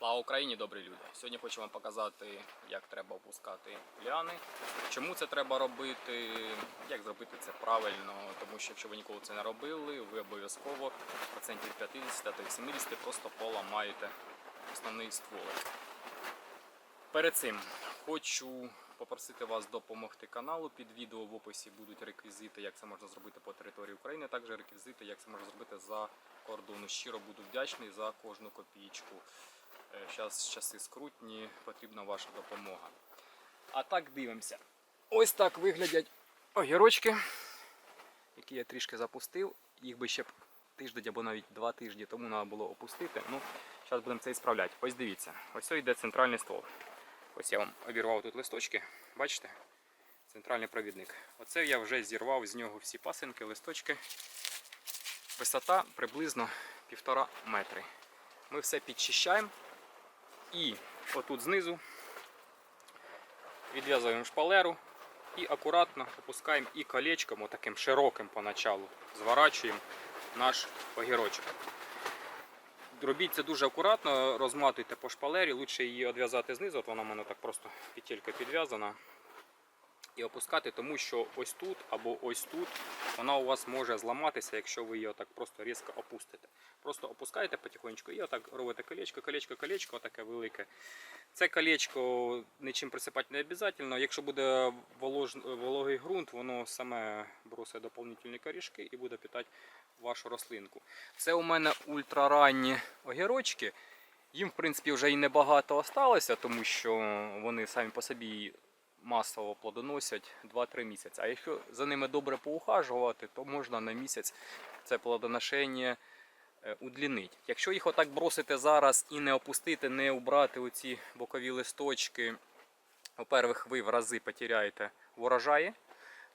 Слава Україні, добрі люди! Сьогодні хочу вам показати, як треба опускати ляни, чому це треба робити, як зробити це правильно, тому що якщо ви ніколи це не робили, ви обов'язково процентів 50 та й 70 просто поламаєте основний стволик. Перед цим хочу попросити вас допомогти каналу. Під відео в описі будуть реквізити, як це можна зробити по території України, а також реквізити, як це можна зробити за кордону. Щиро буду вдячний за кожну копійку. Зараз часи скрутні, потрібна ваша допомога. А так дивимося. Ось так виглядять огірочки, які я трішки запустив. Їх би ще тиждень або навіть два тижні тому треба було опустити. Ну, зараз будемо це і справляти. Ось дивіться, ось йде центральний ствол. Ось я вам обірвав тут листочки, бачите? Центральний провідник. Оце я вже зірвав з нього всі пасинки, листочки. Висота приблизно 1,5 метри. Ми все підчищаємо і отут знизу відв'язуємо шпалеру і акуратно опускаємо і колечком, отаким широким поначалу, зворачуємо наш огірочок. Робіть це дуже акуратно, розматуйте по шпалері, лучше її відв'язати знизу, от вона в мене так просто петелька підв'язана. І опускати, тому що ось тут або ось тут вона у вас може зламатися, якщо ви її отак просто різко опустите. Просто опускаєте потихонечку і отак робите колечко, колечко, колечко, отаке велике. Це колечко нічим присипати не обов'язково. Якщо буде волож... вологий ґрунт, воно саме бросить доповнительні корішки і буде питати вашу рослинку. Це у мене ультраранні огірочки. Їм, в принципі, вже і небагато осталося, тому що вони самі по собі масово плодоносять 2-3 місяці. А якщо за ними добре поухажувати, то можна на місяць це плодоношення е, удлінити. Якщо їх отак бросити зараз і не опустити, не убрати оці бокові листочки, во-первых, ви в рази потеряєте урожаї.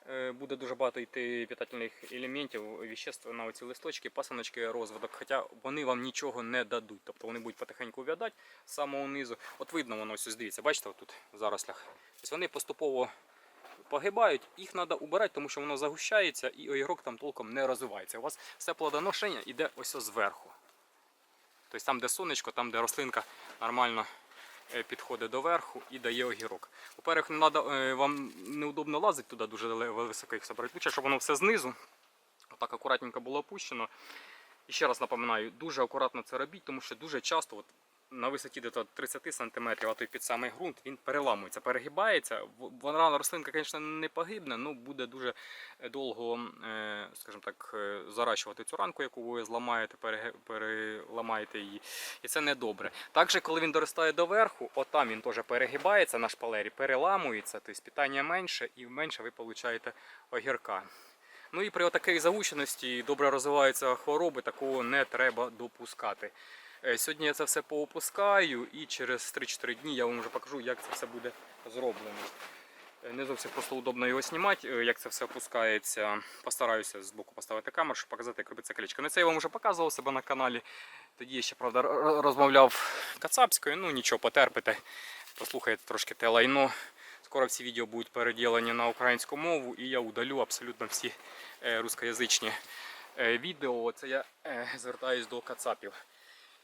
Е, Буде дуже багато йти питательних елементів, віществ на оці листочки, пасаночки, розвиток, хоча вони вам нічого не дадуть. Тобто вони будуть потихеньку увядати з самого низу. От видно воно ось дивіться, бачите, тут в зарослях. Тобто вони поступово погибають, їх треба убирати, тому що воно загущається і огірок там толком не розвивається. У вас все плодоношення йде ось зверху. Тобто там, де сонечко, там, де рослинка нормально підходить до верху і дає огірок. По-перше, не е, вам неудобно лазити туди дуже високо їх собрати. Лучше, щоб воно все знизу, отак акуратненько було опущено. І ще раз напоминаю, дуже акуратно це робіть, тому що дуже часто от, на висоті десь 30 см, а то й під самий ґрунт, він переламується, перегибається. Вона рослинка, звісно, не погибне, але буде дуже довго, е, скажімо так, е, заращувати цю ранку, яку ви зламаєте, переламаєте її. І це не добре. Також, коли він доростає до верху, отам він теж перегибається на шпалері, переламується, тобто питання менше і менше ви отримаєте огірка. Ну і при такій загущеності добре розвиваються хвороби, такого не треба допускати. Е, Сьогодні я це все поопускаю і через 3-4 дні я вам вже покажу, як це все буде зроблено. Е, Не зовсім просто удобно його знімати, е, як це все опускається. Постараюся з боку поставити камеру, щоб показати, як робиться колечко. Ну це я вам вже показував себе на каналі. Тоді я ще, правда, розмовляв кацапською, ну нічого, потерпите, послухайте трошки те лайно. Скоро всі відео будуть переділені на українську мову і я удалю абсолютно всі рускоязичні відео. Це я звертаюсь до кацапів.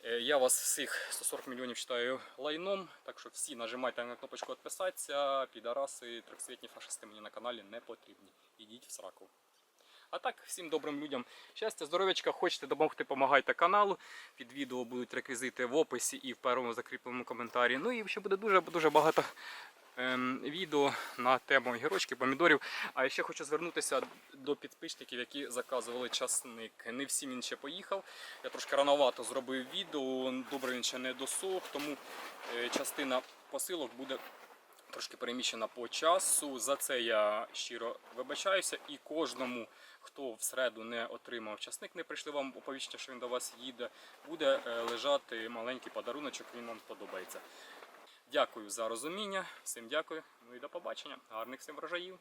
Е, Я вас всіх 140 мільйонів вважаю лайном, так що всі нажимайте на кнопочку підписатися, підараси, трьохсвітні фашисти мені на каналі не потрібні. Ідіть в сраку. А так, всім добрим людям щастя, здоров'ячка, хочете допомогти, допомагайте каналу. Під відео будуть реквізити в описі і в першому закріпленому коментарі. Ну і ще буде дуже дуже багато відео на тему гірочки, помідорів. А ще хочу звернутися до підписників, які заказували часник. Не всім він ще поїхав. Я трошки рановато зробив відео, добре він ще не досох, тому е, частина посилок буде трошки переміщена по часу. За це я щиро вибачаюся і кожному, хто в середу не отримав часник, не прийшли вам оповіщення, що він до вас їде, буде е, лежати маленький подаруночок, він вам сподобається. Дякую за розуміння, всім дякую. Ну і до побачення. Гарних всім врожаїв.